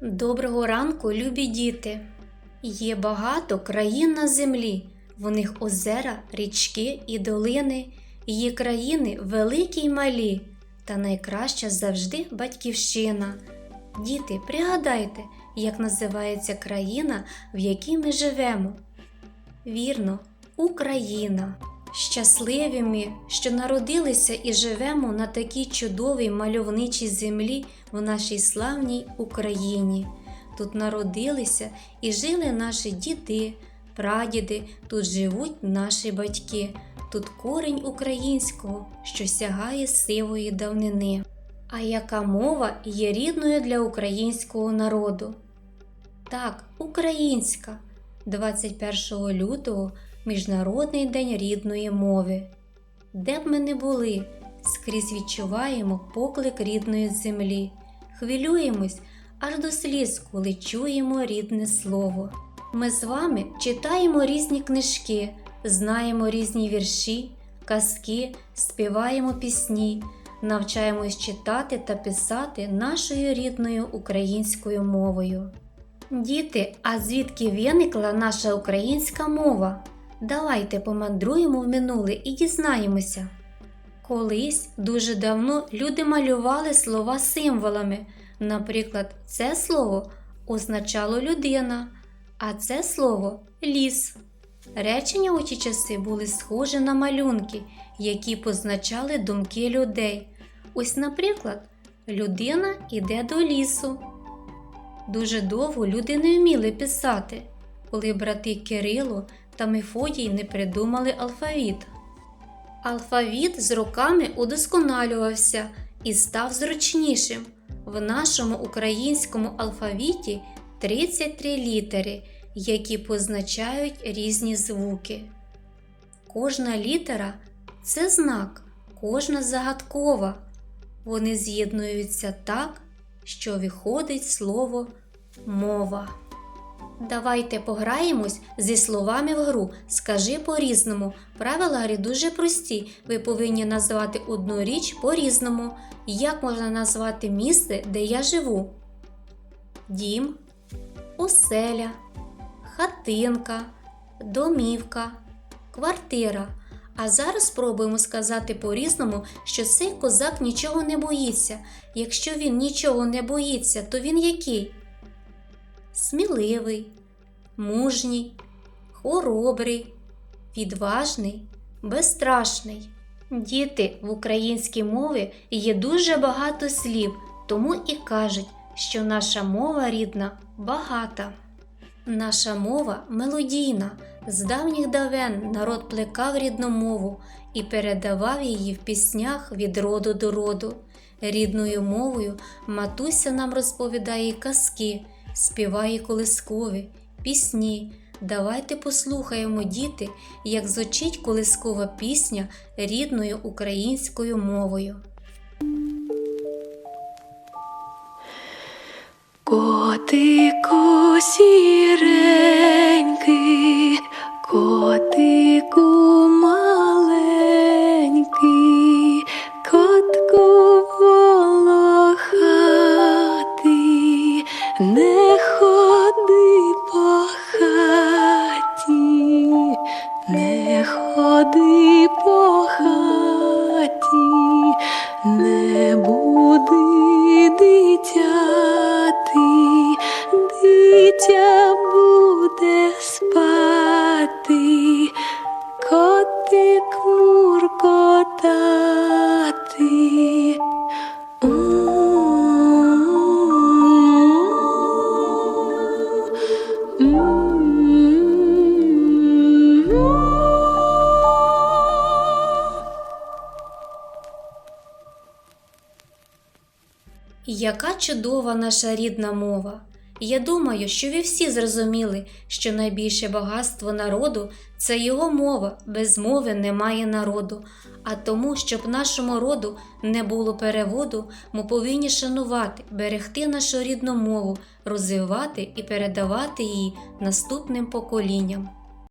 Доброго ранку, любі діти! Є багато країн на землі, в них озера, річки і долини, є країни великі й малі, та найкраща завжди батьківщина. Діти, пригадайте, як називається країна, в якій ми живемо. Вірно, Україна. Щасливі ми, що народилися і живемо на такій чудовій мальовничій землі в нашій славній Україні. Тут народилися і жили наші діди, прадіди, тут живуть наші батьки, тут корінь українського, що сягає сивої давнини. А яка мова є рідною для українського народу? Так, українська. 21 лютого Міжнародний день рідної мови. Де б ми не були, скрізь відчуваємо поклик рідної землі, хвилюємось аж до сліз, коли чуємо рідне слово. Ми з вами читаємо різні книжки, знаємо різні вірші, казки, співаємо пісні, навчаємось читати та писати нашою рідною українською мовою. Діти, а звідки виникла наша українська мова? Давайте помандруємо в минуле і дізнаємося. Колись дуже давно люди малювали слова символами. Наприклад, це слово означало людина, а це слово ліс. Речення у ті часи були схожі на малюнки, які позначали думки людей. Ось, наприклад, людина йде до лісу. Дуже довго люди не вміли писати, коли брати Кирило та Мефодій не придумали алфавіт. Алфавіт з роками удосконалювався і став зручнішим. В нашому українському алфавіті 33 літери, які позначають різні звуки. Кожна літера це знак, кожна загадкова. Вони з'єднуються так, що виходить слово мова. Давайте пограємось зі словами в гру. Скажи по-різному. Правила гри дуже прості. Ви повинні назвати одну річ по-різному. Як можна назвати місце, де я живу? Дім, оселя, хатинка, домівка, квартира. А зараз спробуємо сказати по-різному, що цей козак нічого не боїться. Якщо він нічого не боїться, то він який? Сміливий, мужній, хоробрий, відважний, безстрашний. Діти в українській мові є дуже багато слів, тому і кажуть, що наша мова рідна багата. Наша мова мелодійна. З давніх давен народ плекав рідну мову і передавав її в піснях від роду до роду. Рідною мовою матуся нам розповідає казки, співає колискові, пісні. Давайте послухаємо, діти, як звучить колискова пісня рідною українською мовою. Котику сіренький, не буди дитяти, дитя Яка чудова наша рідна мова! Я думаю, що ви всі зрозуміли, що найбільше багатство народу це його мова, без мови немає народу. А тому, щоб нашому роду не було переводу, ми повинні шанувати, берегти нашу рідну мову, розвивати і передавати її наступним поколінням.